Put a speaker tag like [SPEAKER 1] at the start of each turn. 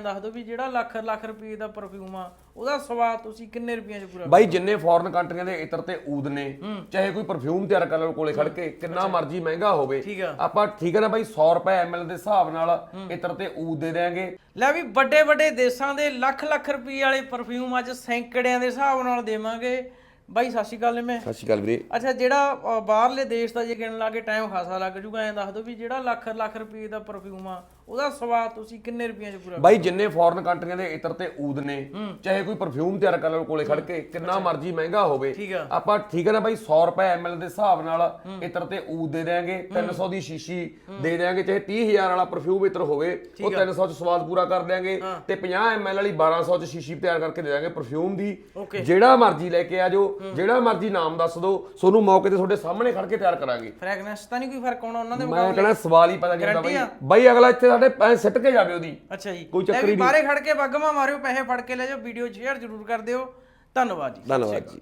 [SPEAKER 1] ਦੱਸ ਦਿਓ ਵੀ ਜਿਹੜਾ ਲੱਖ ਲੱਖ ਰੁਪਏ ਦਾ ਪਰਫਿਊਮ ਆ ਉਹਦਾ ਸਵਾਦ ਤੁਸੀਂ ਕਿੰਨੇ ਰੁਪਈਆਂ 'ਚ ਪੂਰਾ
[SPEAKER 2] ਬਾਈ ਜਿੰਨੇ ਫੋਰਨ ਕੰਟਰੀਆਂ ਦੇ ਇਤਰ ਤੇ ਊਦ ਨੇ ਚਾਹੇ ਕੋਈ ਪਰਫਿਊਮ ਤਿਆਰ ਕਰ ਲਓ ਕੋਲੇ ਖੜ ਕੇ ਕਿੰਨਾ ਮਰਜ਼ੀ ਮਹਿੰਗਾ ਹੋਵੇ।
[SPEAKER 1] ਠੀਕ ਆ।
[SPEAKER 2] ਆਪਾਂ ਠੀਕ ਹੈ ਨਾ ਬਾਈ 100 ਰੁਪਏ ਐਮਐਲ ਦੇ ਹਿਸਾਬ ਨਾਲ ਇਤਰ ਤੇ ਊਦ ਦੇ ਦੇਾਂਗੇ
[SPEAKER 1] ਲੈ ਵੀ ਵੱਡੇ ਵੱਡੇ ਦੇਸ਼ਾਂ ਦੇ ਲੱਖ ਲੱਖ ਰੁਪਏ ਵਾਲੇ ਪਰਫਿਊਮ ਅੱਜ ਸੈਂਕੜਿਆਂ ਦੇ ਹਿਸਾਬ ਨਾਲ ਦੇਵਾਂਗੇ। ਬਾਈ ਸਤਿ ਸ਼੍ਰੀ ਅਕਾਲ ਨੇ ਮੈਂ।
[SPEAKER 2] ਸਤਿ ਸ਼੍ਰੀ ਅਕਾਲ ਵੀਰੇ।
[SPEAKER 1] ਅੱਛਾ ਜਿਹੜਾ ਅ, ਬਾਹਰਲੇ ਦੇਸ਼ ਦਾ ਜੇ ਗਿਣ ਲਾਗੇ ਟਾਈਮ ਖਾਸਾ ਲੱਗ ਜੂਗਾ। ਐਂ ਦੱਸ ਦਿਓ ਵੀ ਜਿਹੜਾ ਲੱਖ ਲੱਖ ਰੁਪਏ ਦਾ ਪਰਫਿਊਮ ਆ ਉਹਦਾ ਸਵਾਦ ਤੁਸੀਂ ਕਿੰਨੇ ਰੁਪਈਆਂ 'ਚ ਪੂਰਾ
[SPEAKER 2] ਬਾਈ ਜਿੰਨੇ ਫੋਰਨ ਕੰਟਰੀਆਂ ਦੇ ਇਤਰ ਤੇ ਊਦ ਨੇ ਚਾਹੇ ਕੋਈ ਪਰਫਿਊਮ ਤਿਆਰ ਕਰ ਲਓ ਕੋਲੇ ਖੜ ਕੇ ਕਿੰਨਾ ਮਰਜ਼ੀ ਮਹਿੰਗਾ ਹੋਵੇ। ਆਪਾਂ ਠੀਕ ਹੈ ਨਾ ਬਾਈ 100 ਰੁਪਏ ਐਮਐਲ ਦੇ ਹਿਸਾਬ ਨਾਲ ਇਤਰ ਤੇ ਊਦ ਦੇ ਦੇਾਂਗੇ 300 ਦੀ ਸ਼ੀਸ਼ੀ ਦੇ ਦੇਾਂਗੇ ਚਾਹੇ 30000 ਵਾਲਾ ਪਰਫਿਊਮ ਇਤਰ ਹੋਵੇ ਉਹ 300 ਚ ਸਵਾਦ ਪੂਰਾ ਕਰ ਦੇਾਂਗੇ ਤੇ 50 ਐਮਐਲ ਵਾਲੀ 1200 ਚ ਸ਼ੀਸ਼ੀ ਤਿਆਰ ਕਰਕੇ ਦੇ ਦੇਾਂਗੇ ਪਰਫਿਊਮ ਦੀ। ਜਿਹੜਾ ਮਰਜ਼ੀ ਲੈ ਕੇ ਆ ਜਾਓ ਜਿਹੜਾ ਮਰਜ਼ੀ ਨਾਮ ਦੱਸ ਦਿਓ ਤੁਹਾਨੂੰ ਮੌਕੇ ਤੇ ਤੁਹਾਡੇ ਸਾਹਮਣੇ ਖੜ ਕੇ ਤਿਆਰ ਕਰਾਂਗੇ।
[SPEAKER 1] ਫ੍ਰੈਗਨੈਂਸ ਤਾਂ ਨਹੀਂ ਕੋਈ ਫ਼ਰਕ ਆਉਣਾ ਉਹਨਾਂ ਦੇ
[SPEAKER 2] ਮੈਂ
[SPEAKER 1] ਮੁਕਾਬਲੇ।
[SPEAKER 2] ਕਹਿੰਦਾ ਸਵਾਲ ਹੀ ਪਤਾ ਜਾਂਦਾ ਬਾਈ
[SPEAKER 1] Guarantee ਆ?
[SPEAKER 2] ਬਾਈ ਅਗਲਾ ਇੱਥੇ ਸਾਡੇ ਐ ਸਿੱਟ ਕੇ ਜਾਵੇ ਉਹਦੀ।
[SPEAKER 1] ਅੱਛਾ ਜੀ।
[SPEAKER 2] ਕੋਈ ਚੱਕਰ ਹੀ ਨਹੀਂ।
[SPEAKER 1] ਬਾਹਰੇ ਖੜ ਕੇ ਬੱਗਮਾ ਮਾਰਿਓ ਪੈਸੇ ਫੜ ਕੇ ਲੈ ਜਾਓ ਵੀਡੀਓ ਸ਼ੇਅਰ ਜ਼ਰੂਰ ਕਰ ਦਿਓ। ਧੰਨਵਾਦ ਜੀ।
[SPEAKER 2] ਧੰਨਵਾਦ ਜੀ।